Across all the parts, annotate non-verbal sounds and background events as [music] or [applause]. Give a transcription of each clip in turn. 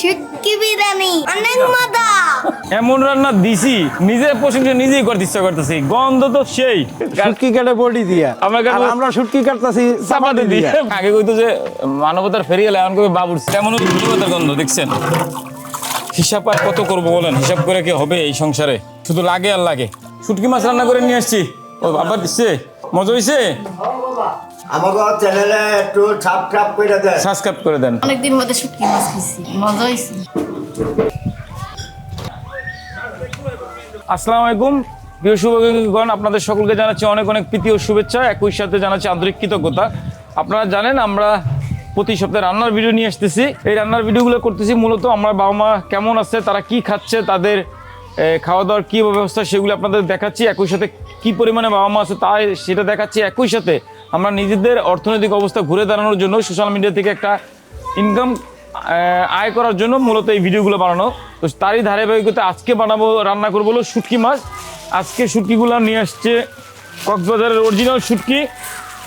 শুটকি বিরিয়ানি। অনেক মজা। এমন রান্না দিছি নিজের প্রশংসা নিজেই করতে ইচ্ছা করতেছি। গন্ধ তো সেই। শুটকি কাটে বডি দিয়া। আমরা আমরা শুটকি কাটতাছি চাপাতি দিয়ে। আগে কইতো যে মানবতার ফেরি গেলে এখন কবে বাবুর তেমন মানবতার গন্ধ দেখছেন? হিসাব আর কত করব বলেন? হিসাব করে কি হবে এই সংসারে? শুধু লাগে আর লাগে। শুটকি মাছ রান্না করে নিয়ে আসছি। ও বাবা দিচ্ছে। মজা হয়েছে আমাকে চ্যানেলে একটু সাবস্ক্রাইব করে দেয় সাবস্ক্রাইব করে দেন। অনেকদিন মধ্যে শুটকি মাছ খাইছি মজা হয়েছে আসসালামু আলাইকুম। প্রিয় শুভগণ আপনাদের সকলকে জানাচ্ছি অনেক অনেক প্রীতি ও শুভেচ্ছা। একই সাথে জানাচ্ছি আন্তরিক কৃতজ্ঞতা। আপনারা জানেন আমরা প্রতি সপ্তাহে রান্নার ভিডিও নিয়ে আসতেছি। এই রান্নার ভিডিওগুলো করতেছি মূলত আমরা বাবা মা কেমন আছে তারা কি খাচ্ছে তাদের খাওয়া দাওয়ার কী ব্যবস্থা সেগুলো আপনাদের দেখাচ্ছি। একই সাথে কি পরিমাণে বাবা মা আছে তাই সেটা দেখাচ্ছি। একই সাথে আমরা নিজেদের অর্থনৈতিক অবস্থা ঘুরে দাঁড়ানোর জন্য সোশ্যাল মিডিয়া থেকে একটা ইনকাম আয় করার জন্য মূলত এই ভিডিওগুলো বানানো। তো তারই ধারাবাহিকতা আজকে বানাবো, রান্না করব হলো শুটকি মাছ। আজকে শুটকিগুলো নিয়ে আসছে কক্সবাজারের অরিজিনাল শুটকি।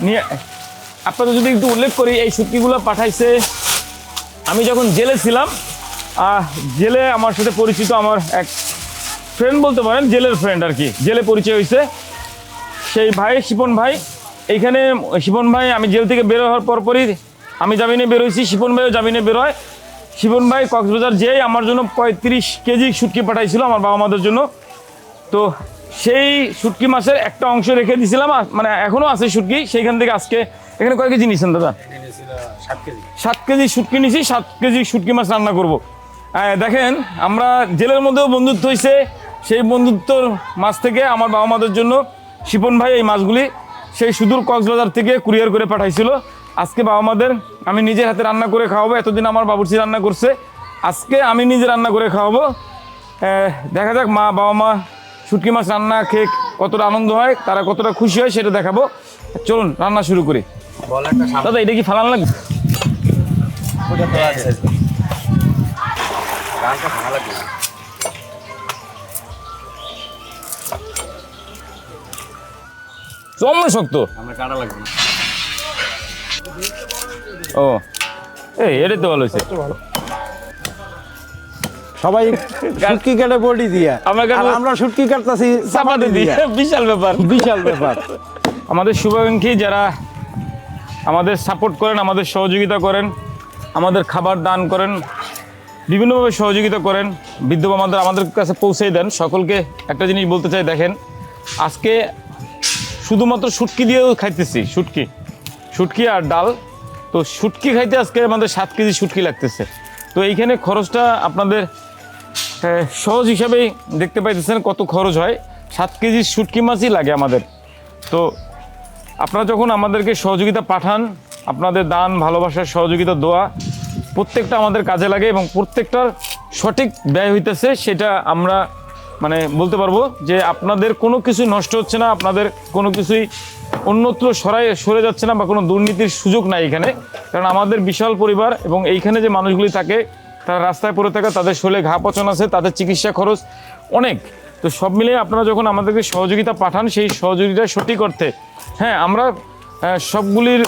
নিয়ে, আপনাদের যদি একটু উল্লেখ করি, এই শুটকিগুলো পাঠাইছে, আমি যখন জেলে ছিলাম জেলে আমার সাথে পরিচিত আমার এক ফ্রেন্ড বলতে পারেন, জেলের ফ্রেন্ড আর কি। জেলে পরিচয় হয়েছে। সেই ভাই, শিপন ভাই এইখানে শিপন ভাই আমি জেল থেকে বের হওয়ার পরপরই আমি জামিনে বেরোইছি শিপন ভাইও জামিনে বেরোয় শিপন ভাই কক্সবাজার যেই আমার জন্য পঁয়ত্রিশ কেজি শুটকি পাঠাইছিল আমার বাবা মাদের জন্য। তো সেই শুটকি মাছের একটা অংশ রেখে দিয়েছিলাম মানে এখনও আছে শুটকি। সেইখান থেকে আজকে এখানে কয় কেজি নিয়েছেন দাদা? সাত কেজি। শুটকি নিয়েছি সাত কেজি শুটকি মাছ রান্না করব। দেখেন আমরা জেলের মধ্যেও বন্ধুত্ব হয়েছে সেই বন্ধুত্বর মাছ থেকে আমার বাবা মাদের জন্য শিপন ভাই এই মাছগুলি সেই সুদূর কক্সবাজার থেকে কুরিয়ার করে পাঠাইছিল। আজকে বাবা মাদের আমি নিজের হাতে রান্না করে খাওয়াবো, এতদিন আমার বাবুর্চি রান্না করছে। আজকে আমি নিজে রান্না করে খাওয়াবো। দেখা যাক মা, বাবা মা শুটকি মাছ রান্না খেয়ে কতটা আনন্দ হয়, তারা কতটা খুশি হয় সেটা দেখাবো। চলুন, রান্না শুরু করি। দাদা, এটা কি ফালান লাগবে। চমন শক্ত। ও। এই এটা তো ভালো হয়েছে। সবাই শুটকি কাটে বডি দিয়া। আমরা আমরা শুটকি কাটতাছি চাপাতি দিয়ে। বিশাল ব্যাপার। বিশাল ব্যাপার। আমাদের শুভাকাঙ্ক্ষী যারা আমাদের সাপোর্ট করেন আমাদের সহযোগিতা করেন আমাদের খাবার দান করেন বিভিন্নভাবে সহযোগিতা করেন বৃদ্ধ আমাদের আমাদের কাছে পৌঁছে দেন। সকলকে একটা জিনিস বলতে চাই দেখেন আজকে শুধুমাত্র শুটকি দিয়েও খাইতেছি, শুটকি। শুটকি আর ডাল। তো শুটকি খাইতে আজকে আমাদের সাত কেজি শুটকি লাগতেছে। তো এইখানে খরচটা আপনাদের সহজ হিসাবেই দেখতে পাইতেছেন কত খরচ হয়। সাত কেজি শুটকি মাছই লাগে আমাদের। তো আপনারা যখন আমাদেরকে সহযোগিতা পাঠান, আপনাদের দান ভালোবাসার সহযোগিতা, দোয়া, প্রত্যেকটা আমাদের কাজে লাগে এবং প্রত্যেকটার সঠিক ব্যয় হইতেছে, সেটা আমরা মানে বলতে পারব যে আপনাদের কোনো কিছু নষ্ট হচ্ছে না, আপনাদের কোনো কিছুই অন্যত্র সরাই সরে যাচ্ছে না বা কোনো দুর্নীতির সুযোগ নাই এখানে। কারণ আমাদের বিশাল পরিবার এবং এইখানে যে মানুষগুলি থাকে, তারা রাস্তায় পড়ে থাকে, তাদের শরীরে ঘা পচন আছে, তাদের চিকিৎসা খরচ অনেক। তো সব মিলিয়ে আপনারা যখন আমাদেরকে সহযোগিতা পাঠান, সেই সহযোগিতা সঠিক অর্থে হ্যাঁ আমরা সবগুলির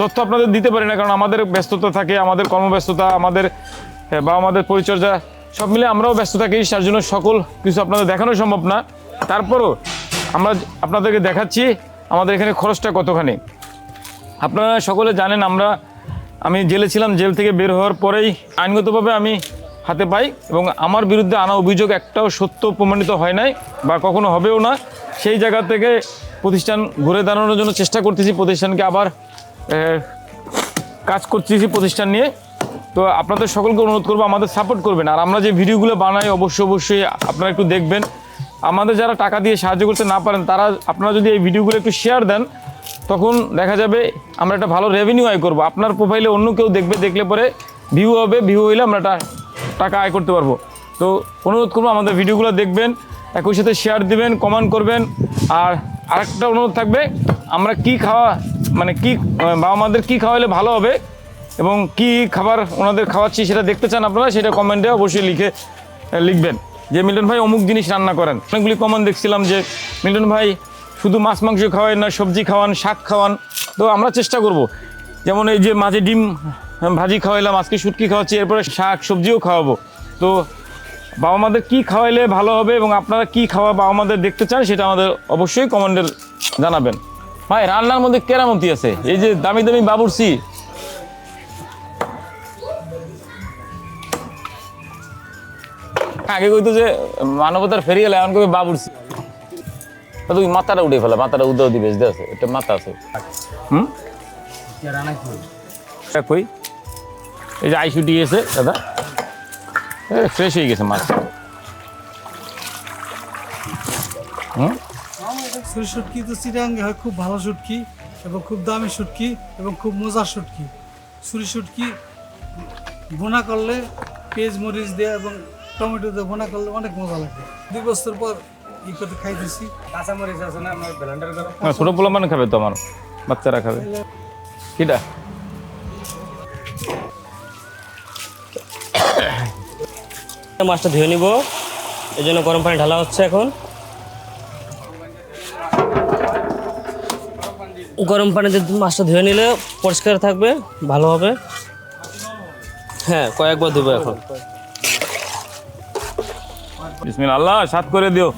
তথ্য আপনাদের দিতে পারি না, কারণ আমাদের ব্যস্ততা থাকে, আমাদের কর্মব্যস্ততা, আমাদের বা আমাদের পরিচর্যা সব মিলে আমরাও ব্যস্ত থাকি, তার জন্য সকল কিছু আপনাদের দেখানো সম্ভব না। তারপরও আমরা আপনাদেরকে দেখাচ্ছি আমাদের এখানে খরচটা কতখানি। আপনারা সকলে জানেন আমরা, আমি জেলে ছিলাম, জেল থেকে বের হওয়ার পরেই আইনগতভাবে আমি হাতে পাই এবং আমার বিরুদ্ধে আনা অভিযোগ একটাও সত্য প্রমাণিত হয় নাই বা কখনো হবেও না। সেই জায়গা থেকে প্রতিষ্ঠান ঘুরে দাঁড়ানোর জন্য চেষ্টা করতেছি, প্রতিষ্ঠানকে আবার কাজ করতেছি প্রতিষ্ঠান নিয়ে। তো আপনাদের সকলকে অনুরোধ করব, আমাদের সাপোর্ট করবেন। আর আমরা যে ভিডিওগুলো বানাই, অবশ্যই অবশ্যই আপনারা একটু দেখবেন। আমাদের যারা টাকা দিয়ে সাহায্য করতে না পারেন, তারা, আপনারা যদি এই ভিডিওগুলো একটু শেয়ার দেন, তখন দেখা যাবে আমরা একটা ভালো রেভিনিউ আয় করব। আপনার প্রোফাইলে অন্য কেউ দেখবে, দেখলে পরে ভিউ হবে ভিউ হইলে আমরা একটা টাকা আয় করতে পারব। তো অনুরোধ করব, আমাদের ভিডিওগুলো দেখবেন, একই সাথে শেয়ার দিবেন কমেন্ট করবেন। আর আরেকটা অনুরোধ থাকবে, আমরা কি খাওয়া মানে কি বাবা মাদের কী খাওয়ালে ভালো হবে এবং কি খাবার ওনাদের খাওয়াচ্ছি সেটা দেখতে চান আপনারা, সেটা কমেন্টে অবশ্যই লিখে লিখবেন। যে মিলন ভাই অমুক জিনিস রান্না করেন। অনেকগুলি কমেন্ট দেখছিলাম যে মিলন ভাই শুধু মাছ, মাংস খাওয়ান না সবজি খাওয়ান, শাক খাওয়ান। তো আমরা চেষ্টা করব। যেমন এই যে মাঝে ডিম ভাজি খাওয়াইলাম, আজকে শুটকি খাওয়াচ্ছি, এরপরে শাক, সবজিও খাওয়াবো। তো বাবা মাদের কী খাওয়াইলে ভালো হবে এবং আপনারা কী খাওয়া বাবা মাদের দেখতে চান, সেটা আমাদের অবশ্যই কমেন্টের জানাবেন। ভাই, রান্নার মধ্যে কেরামতি আছে। এই যে দামি দামি বাবুরসি আগে কইতো যে মানবতার ফেরি গেলে এমন কবি বাবুরসি তা তুই মাথাটা উঠে ফেলা, মাথাটা উদাও দিবে যে আছে এটা মাথা আছে। হুম? কই? এই যে আইসুটি গেছে দাদা। ফ্রেশ হয়ে গেছে মাছ হুম? শুটকি তো চিরাঙ্গে হয়, খুব ভালো শুটকি এবং খুব দামি শুটকি এবং খুব মজার শুটকি। ছুরি শুটকি বোনা করলে পেঁয়াজ, মরিচ দিয়ে এবং টমেটো দিয়ে বোনা করলে অনেক মজা লাগে। দুই বছর পর ই করতে খাইতেছি। না, ছোট পোলা মানে খাবে তো আমার? বাচ্চারা খাবে। কিটা? [coughs] মাছটা ধুয়ে নিব। এই জন্য গরম পানি ঢালা হচ্ছে এখন। গরম পানিতে মাছটা ধুয়ে নিলে পরিষ্কার থাকবে ভালো হবে। হ্যাঁ কয়েকবার ধুবো এখন। আল্লাহ, সাত করে দিও।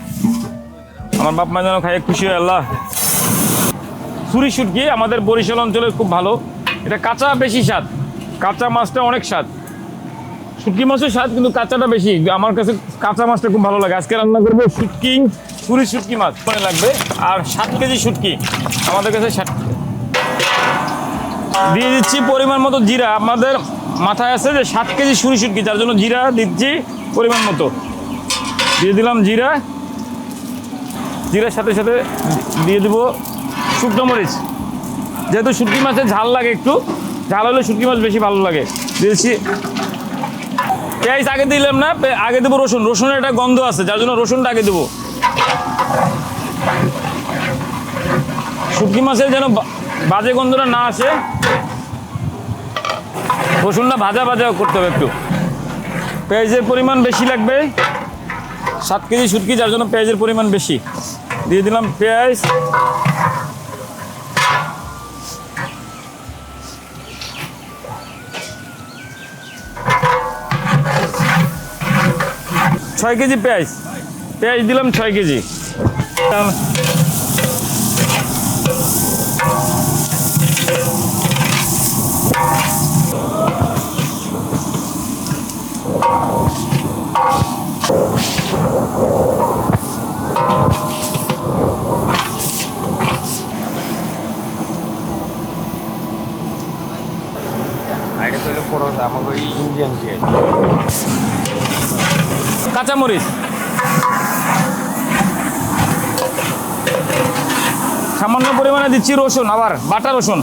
আমার বাপ মা যেন খাইয়ে খুশি হয়, আল্লাহ। ছুরি শুটকি আমাদের বরিশাল অঞ্চলের খুব ভালো। এটা কাঁচা বেশি স্বাদ। কাঁচা মাছটা অনেক স্বাদ। শুটকি মাছের স্বাদ, কিন্তু কাঁচাটা বেশি। আমার কাছে কাঁচা মাছটা খুব ভালো লাগে। আজকে রান্না করব শুটকি ছুরি শুটকি মাছ। মনে লাগবে। আর সাত কেজি শুটকি। আমাদের কাছে ষাট দিয়ে দিচ্ছি পরিমাণ মতো জিরা। আমাদের মাথায় আছে যে সাত কেজি সুরি শুটকি, যার জন্য জিরা দিচ্ছি পরিমাণ মতো। দিয়ে দিলাম জিরা। জিরার সাথে সাথে দিয়ে দেবো শুকনো মরিচ। যেহেতু শুটকি মাছে ঝাল লাগে একটু, ঝাল হলে শুটকি মাছ বেশি ভালো লাগে। দিয়েছি। পেঁয়াজ আগে দিলাম না আগে দেবো রসুন। রসুনের একটা গন্ধ আছে, যার জন্য রসুনটা আগে দেবো। শুটকি মাছের যেন বাজে গন্ধটা না আসে, রসুনটা ভাজা ভাজা করতে হবে একটু। পেঁয়াজের পরিমাণ বেশি লাগবে। সাত কেজি শুটকি যার জন্য পেঁয়াজের পরিমাণ বেশি। দিয়ে দিলাম পেঁয়াজ। ছয় কেজি পেঁয়াজ। পেঁয়াজ দিলাম ছয় কেজি। কাঁচামরিচ। সামান্য পরিমাণে দিচ্ছি রসুন আবার বাটা রসুন।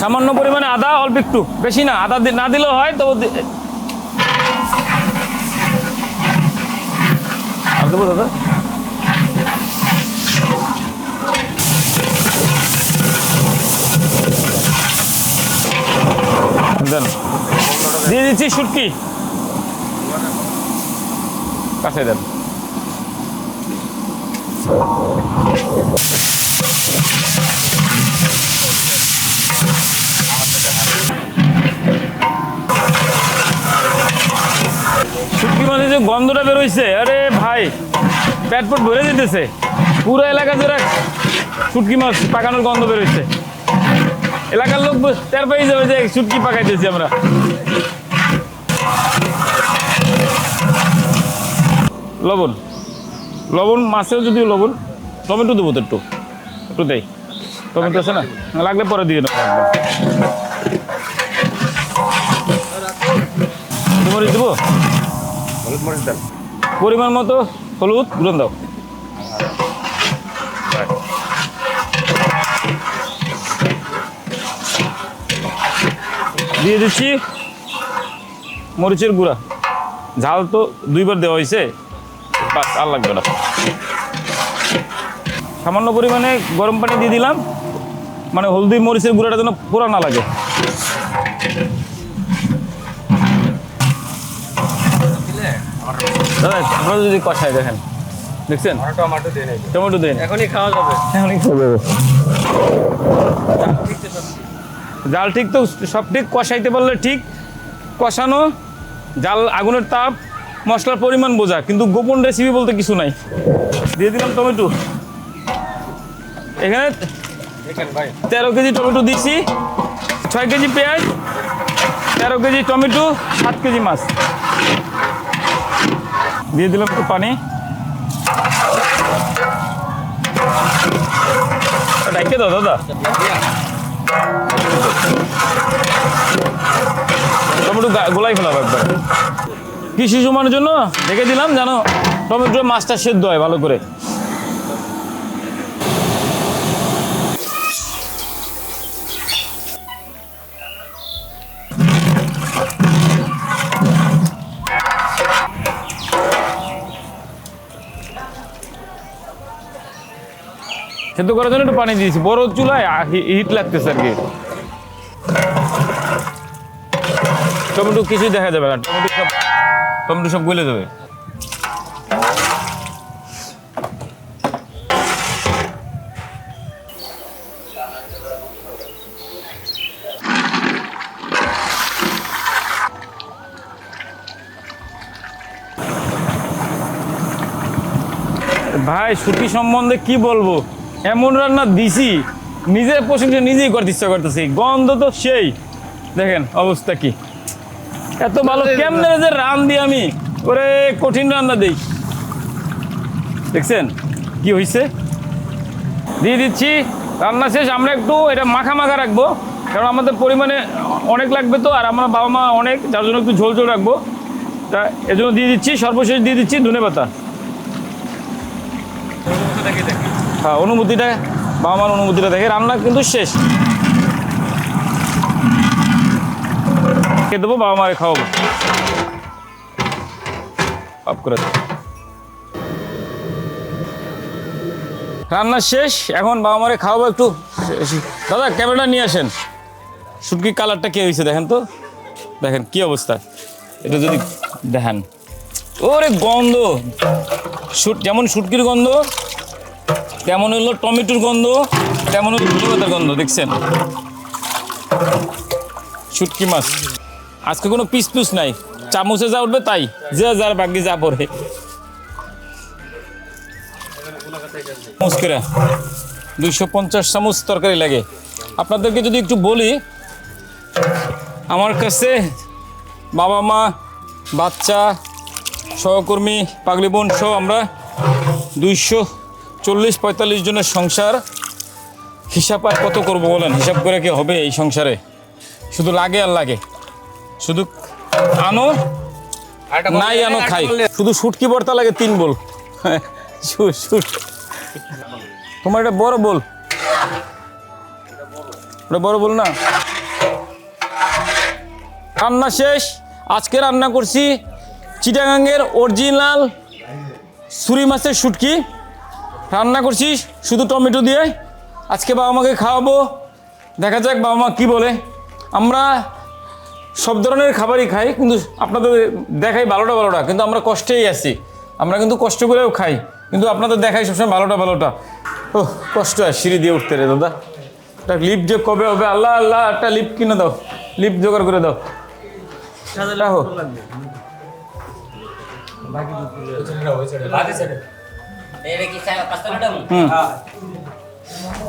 সামান্য পরিমাণে আদা অল্প একটু। বেশি না আদা না দিলেও হয় তবু আর দেবো দাদা? দেন। দিয়ে দিচ্ছি শুটকি। কাছে দেন। শুটকি মাঝে যে গন্ধটা বেরোইছে। আরে ভাই, পেট পেট ভরে যেতেছে। পুরো এলাকা জুড়ে শুটকি মাছ পাকানোর গন্ধ বেরোইছে। এলাকার লোক টের পেয়ে যাবে যে শুটকি পাকাইতেছি আমরা। লবণ। লবণ মাছেও যদিও লবণ টমেটো দেবো তো একটু। একটু দেই। টমেটো আছে না? লাগলে পরে দিয়ে নেব। একদম। মরিচ দেবো পরিমাণ মতো হলুদ গুঁড়ো দাও। দিয়ে দিচ্ছি মরিচের গুঁড়া। ঝাল তো দুইবার দেওয়া হয়েছে বাস আর লাগবে না। সামান্য পরিমাণে গরম পানি দিয়ে দিলাম মানে হলদি মরিচের গুঁড়াটা যেন পোড়া না লাগে। দাদা আপনারা যদি কষায় দেখেন দেখছেন? টমেটো দেন এখনই খাওয়া যাবে। এখনই খাব জাল ঠিক তো সব ঠিক? কষাইতে পারলে ঠিক। কষানো জাল আগুনের তাপ মশলার পরিমাণ বোঝা কিন্তু গোপন রেসিপি বলতে কিছু নাই। দিয়ে দিলাম টমেটো। এখানে তেরো কেজি টমেটো দিচ্ছি ছয় কেজি পেঁয়াজ তেরো কেজি টমেটো সাত কেজি মাছ। দিয়ে দিলাম একটু পানি। ডাইকে দাও দাদা। টমেটো গোলাই ফেলাবো একবার। কি শিশু মানুষের জন্য? রেখে দিলাম জানো টমেটো মাছটা সেদ্ধ হয় ভালো করে। সেদ্ধ করার জন্য একটু পানি দিয়েছি। বড় চুলায় হিট লাগতেছে আর কি। টমেটো কিছুই দেখা যাবে না। টমেটো সব টমেটো সব গলে যাবে। ভাই, ছুটি সম্বন্ধে কি বলব? এমন রান্না দিছি, নিজের প্রশংসা নিজেই করতে ইচ্ছা করতেছি। গন্ধ তো সেই। দেখেন, অবস্থা কি? এত ভালো কেমনে যে রান দিই আমি? ওরে, কঠিন রান্না দেই। দেখছেন কি হয়েছে দিয়ে দিচ্ছি, রান্না শেষ, আমরা একটু এটা মাখা মাখা রাখব, কারণ আমাদের পরিমাণে অনেক লাগবে তো, আর আমার বাবা মা অনেক, যার জন্য একটু ঝোল ঝোল রাখব। তা এজন্য দিয়ে দিচ্ছি, সর্বশেষ দিয়ে দিচ্ছি ধনে পাতা। হ্যাঁ অনুভূতিটা, বাবা মার অনুভূতিটা দেখে রান্না কিন্তু শেষ। খেয়ে দেবো? বাবা মারে খাওয়াবো। অফ করে। রান্না শেষ, এখন বাবা মারে খাওয়াবো একটু। দাদা, ক্যামেরাটা নিয়ে আসেন। শুটকি কালারটা কে হয়েছে দেখেন তো? দেখেন কি অবস্থা। এটা যদি দেখেন। ওরে গন্ধ। শুট যেমন শুটকির গন্ধ তেমন হলো টমেটোর গন্ধ তেমন হলো গন্ধ, দেখছেন? শুটকি মাছ। আজকে কোনো পিস পিস নাই। চামচে যা উঠবে তাই। যে যার বাকি যা পড়ে। দুইশো পঞ্চাশ চামচ তরকারি লাগে। আপনাদেরকে যদি একটু বলি, আমার কাছে বাবা মা, বাচ্চা, সহকর্মী, পাগলি বোন সহ আমরা দুইশো চল্লিশ পঁয়তাল্লিশ জনের সংসার হিসাব আর কত করব বলেন? হিসাব করে কি হবে এই সংসারে? শুধু লাগে আর লাগে। শুধু আনো নাই আনো খাই। শুধু শুটকি ভর্তা লাগে তিন বল। তোমার এটা বড় বল। ওটা বড় বল না? রান্না শেষ। আজকে রান্না করছি চিটাগাঙ্গের অরিজিনাল সুরি মাছের শুটকি। রান্না করছি শুধু টমেটো দিয়ে। আজকে বাবা মাকে খাওয়াবো। দেখা যাক বাবা মা কী বলে। আমরা সব ধরনের খাবারই খাই, কিন্তু আপনাদের দেখাই ভালোটা ভালোটা, কিন্তু আমরা কষ্টেই আছি। আমরা কিন্তু কষ্ট করেও খাই, কিন্তু আপনাদের দেখাই সবসময় ভালোটা ভালোটা। ও কষ্ট হয় সিঁড়ি দিয়ে উঠতে রে দাদা। একটা লিফট যে কবে হবে? আল্লাহ আল্লাহ, একটা লিফট কিনে দাও। লিফট জোগাড় করে দাও। রাখো।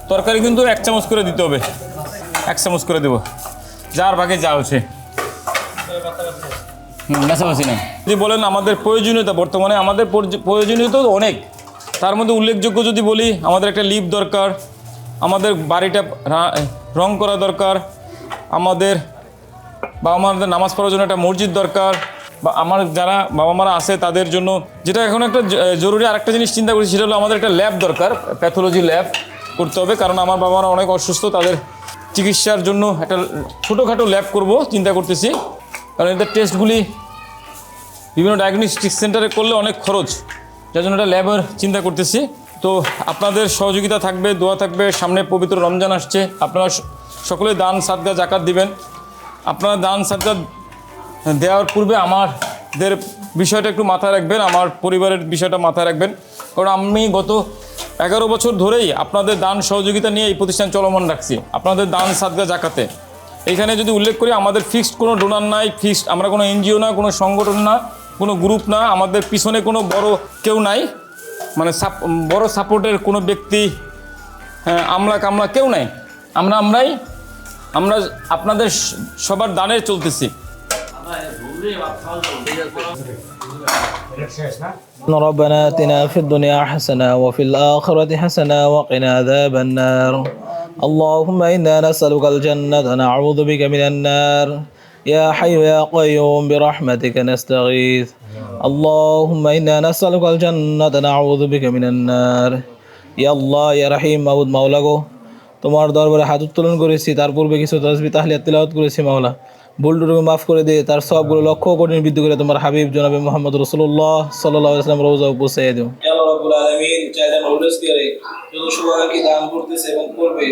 তরকারি কিন্তু এক চামচ করে দিতে হবে। এক চামচ করে দেবো। যার ভাগে যা হচ্ছে। যদি বলেন আমাদের প্রয়োজনীয়তা, বর্তমানে আমাদের পর্য- প্রয়োজনীয়তা অনেক। তার মধ্যে উল্লেখযোগ্য যদি বলি, আমাদের একটা লিফট দরকার, আমাদের বাড়িটা রা- করা দরকার, আমাদের বাবা মাদের নামাজ পড়ার জন্য একটা মসজিদ দরকার, বা আমার যারা বাবা মারা আছে তাদের জন্য, যেটা এখন একটা জরুরি আরেকটা জিনিস চিন্তা করছি সেটা হলো আমাদের একটা ল্যাব দরকার, প্যাথোলজি ল্যাব করতে হবে, কারণ আমার বাবা মারা অনেক অসুস্থ, তাদের চিকিৎসার জন্য একটা ছোটোখাটো ল্যাব করব, চিন্তা করতেছি। কারণ এদের টেস্টগুলি বিভিন্ন ডায়াগনস্টিক সেন্টারে করলে অনেক খরচ। যার জন্য একটা ল্যাবের চিন্তা করতেছি। তো আপনাদের সহযোগিতা থাকবে, দোয়া থাকবে। সামনে পবিত্র রমজান আসছে। আপনারা সকলে দান, সাদগা, জাকাত দিবেন। আপনারা দান, সাদগা দেওয়ার পূর্বে আমার দের বিষয়টা একটু মাথায় রাখবেন। আমার পরিবারের বিষয়টা মাথায় রাখবেন। কারণ আমি গত এগারো বছর ধরেই আপনাদের দান সহযোগিতা নিয়ে এই প্রতিষ্ঠান চলমান রাখছি। আপনাদের দান, সাদগা, জাকাতে। এখানে যদি উল্লেখ করি আমাদের ফিক্সড কোনো ডোনার নাই ফিক্সড আমরা কোনো এনজিও না কোনো সংগঠন না কোনো গ্রুপ না আমাদের পিছনে কোনো বড় কেউ নাই মানে সাপ- বড় সাপোর্টের কোনো ব্যক্তি হ্যাঁ আমলা কামলা কেউ নাই আমরা আমরাই আমরা আপনাদের স- সবার দানে চলতেছি ربنا آتنا في الدنيا حسنة وفي الآخرة حسنة وقنا عذاب النار اللهم إنا نسألك الجنة نعوذ بك من النار يا حي يا قيوم برحمتك نستغيث اللهم إنا نسألك الجنة نعوذ بك من النار يا الله يا رحيم মাবুদ মাওলা গো তোমার দরবারে হাত উত্তোলন করেছি তার পূর্বে কিছু তসবি তাহলে তিলাওয়াত করেছি মাওলা ভুলটুকু মাফ করে দিয়ে তার সবগুলো লক্ষ্য কোটি বৃদ্ধি করে তোমার হাবিব জনাবে মোহাম্মদ রসুল্লাহ সাল্লাহ ইসলাম রোজা পৌঁছে দিও আল্লাহ রাব্বুল আলামিন চাইলেন অলওয়েজ করে যত শুভাকাঙ্ক্ষী দান করতেছে এবং করবে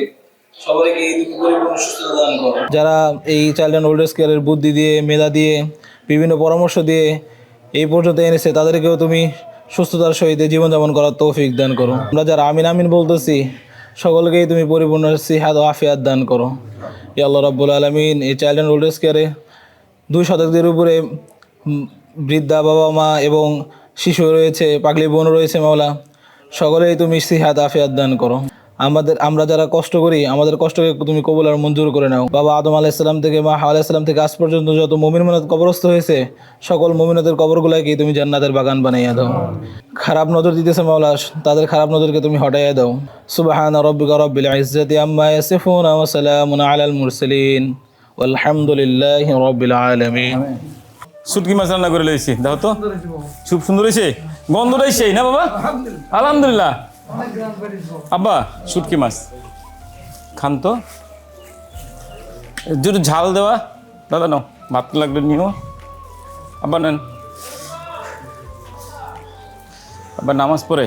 সবাইকে এই পরিপূর্ণ সুস্থতা দান করো। যারা এই চাইল্ড অ্যান্ড ওল্ড কেয়ারের বুদ্ধি দিয়ে, মেধা দিয়ে, বিভিন্ন পরামর্শ দিয়ে এই পর্যন্ত এনেছে, তাদেরকেও তুমি সুস্থতার সহিত জীবনযাপন করার তৌফিক দান করো। আমরা যারা আমিন আমিন বলতেছি, সকলকেই তুমি পরিপূর্ণ সিহাদ ও আফিয়াত দান করো। ইয়া আল্লাহ রাব্বুল আলমিন, এই চাইল্ড অ্যান্ড ওল্ড কেয়ারে দুই শতকদের উপরে বৃদ্ধা বাবা মা এবং শিশু রয়েছে, পাগলি বোন রয়েছে মাওলা, সকলেই তুমি সিহাত আফিয়াত দান করো। আমাদের, আমরা যারা কষ্ট করি, আমাদের কষ্টকে তুমি কবুল আর মঞ্জুর করে নাও। বাবা আদম আলাইসাল্লাম থেকে, মা আলাইসাল্লাম থেকে আজ পর্যন্ত যত মমিন মনাত কবরস্থ হয়েছে, সকল মমিনতের কবরগুলোকে তুমি জান্নাতের বাগান বানাইয়া দাও। খারাপ নজর দিতেছে মাওলা, তাদের খারাপ নজরকে তুমি হটাইয়া দাও। সুবাহান রব্বিকা রব্বিল ইজ্জাতি আম্মা ইয়াসিফুন ওয়া সালামুন আলাল মুরসালিন। আলহামদুলিল্লাহি রব্বিল আলামিন। সুটকি মাছ রান্না করে লইছি? দেখো তো। খুব সুন্দর হয়েছে গন্ধটাই সেই, না বাবা? আলহামদুলিল্লাহ। আব্বা শুটকি মাছ। খান তো। একটু ঝাল দেওয়া। দাদা নাও ভাত লাগলে নিও। আব্বা নেন। আবার নামাজ পড়ে।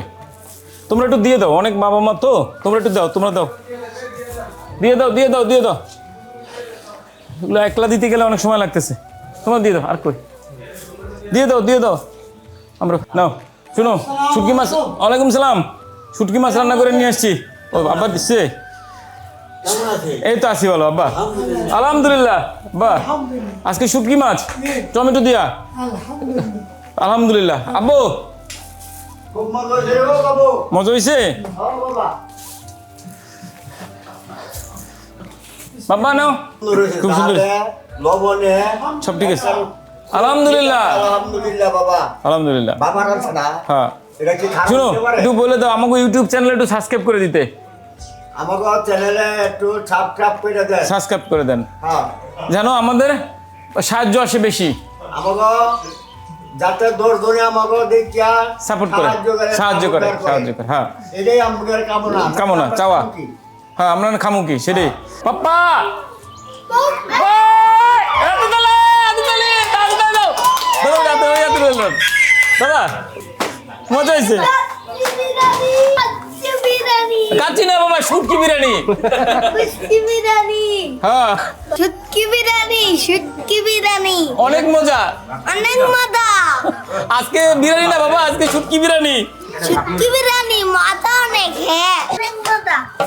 তোমরা একটু দিয়ে দাও অনেক বাবা মা তো। তোমরা একটু দাও তোমরা দাও। দিয়ে দাও দিয়ে দাও দিয়ে দাও। এগুলো একলা দিতে গেলে অনেক সময় লাগতেছে। তোমরা দিয়ে দাও আর কই? দিয়ে দাও দিয়ে দাও। আমরা নাও শুনো শুটকি মাছ ওয়ালাইকুম সালাম। শুটকি মাছ রান্না করে নিয়ে আসছি। ও আব্বা দিচ্ছে? এই তো আসি বলো আব্বা। আলহামদুলিল্লাহ বা আজকে শুটকি মাছ টমেটো দিয়া। আলহামদুলিল্লাহ। আব্বু মজা হয়েছে বাবু বাবা বাবা নাও। খুব সুন্দর। লবণে সব ঠিক আছে। আলহামদুলিল্লাহ। আলহামদুলিল্লাহ বাবা। আলহামদুলিল্লাহ। বাবা হ্যাঁ। শুনো একটু বলে দাও আমাকে ইউটিউব চ্যানেলে একটু সাবস্ক্রাইব করে দিতে। আমাকে চ্যানেলে একটু সাবস্ক্রাইব করে দেন। সাবস্ক্রাইব করে দেন। হ্যাঁ। যেন আমাদের সাহায্য আসে বেশি। আমাকে যাতে দৌড় ধরে আমাকে দেখিয়া সাপোর্ট করে। সাহায্য করে সাহায্য করে হ্যাঁ। এটাই আমাদের কামনা। কামনা চাওয়া। হ্যাঁ আমরা খামু কি সেটাই পাপ্পা! দাদা মজা হয়েছে? না বাবা, শুটকি বিরিয়ানি। বিরিয়ানি হ্যাঁ। বিরিয়ানি বিরিয়ানি অনেক মজা। অনেক মজা আজকে বিরিয়ানি না বাবা, আজকে শুটকি বিরিয়ানি। বিরিয়ানি অনেক হ্যাঁ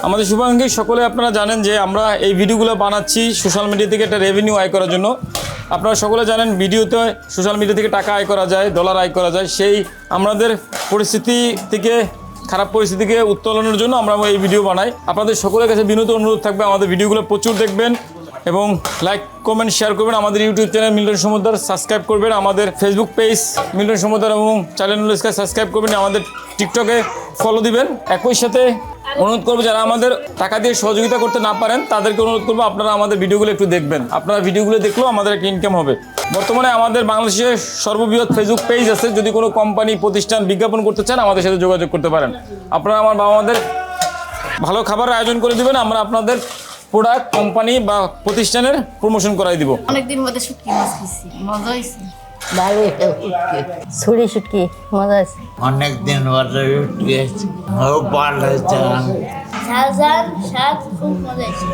আমাদের শুভাঙ্গী সকলে আপনারা জানেন যে আমরা এই ভিডিওগুলো বানাচ্ছি সোশ্যাল মিডিয়া থেকে একটা রেভিনিউ আয় করার জন্য। আপনারা সকলে জানেন, ভিডিওতে সোশ্যাল মিডিয়া থেকে টাকা আয় করা যায় ডলার আয় করা যায়। সেই আমাদের পরিস্থিতি থেকে, খারাপ পরিস্থিতিকে উত্তোলনের জন্য আমরা এই ভিডিও বানাই। আপনাদের সকলের কাছে বিনোদ অনুরোধ থাকবে, আমাদের ভিডিওগুলো প্রচুর দেখবেন। এবং লাইক কমেন্ট শেয়ার করবেন। আমাদের YouTube channel Milton Samudra subscribe করবেন। আমাদের ফেসবুক পেজ মিল্টন সমুদ্র এবং চ্যানেল সাবস্ক্রাইব করবেন। আমাদের টিকটকে ফলো দিবেন। একই সাথে অনুরোধ করব, যারা আমাদের টাকা দিয়ে সহযোগিতা করতে না পারেন, তাদেরকে অনুরোধ করব, আপনারা আমাদের ভিডিওগুলো একটু দেখবেন। আপনারা ভিডিওগুলো দেখলেও আমাদের একটা ইনকাম হবে। বর্তমানে আমাদের বাংলাদেশে সর্ববৃহৎ ফেসবুক পেজ আছে। যদি কোনো কোম্পানি প্রতিষ্ঠান বিজ্ঞাপন করতে চান, আমাদের সাথে যোগাযোগ করতে পারেন। আপনারা আমার বাবা আমাদের ভালো খাবার আয়োজন করে দিবেন। আমরা আপনাদের প্রোডাক্ট কোম্পানি বা প্রতিষ্ঠানের প্রমোশন করাই দিব। অনেকদিন মধ্যে শুটকি মাছ খাইছি মজা হয়েছে ছুরি শুটকি মজা আছে ভালো ঝাল ঝাল স্বাদ খুব মজা হয়েছে।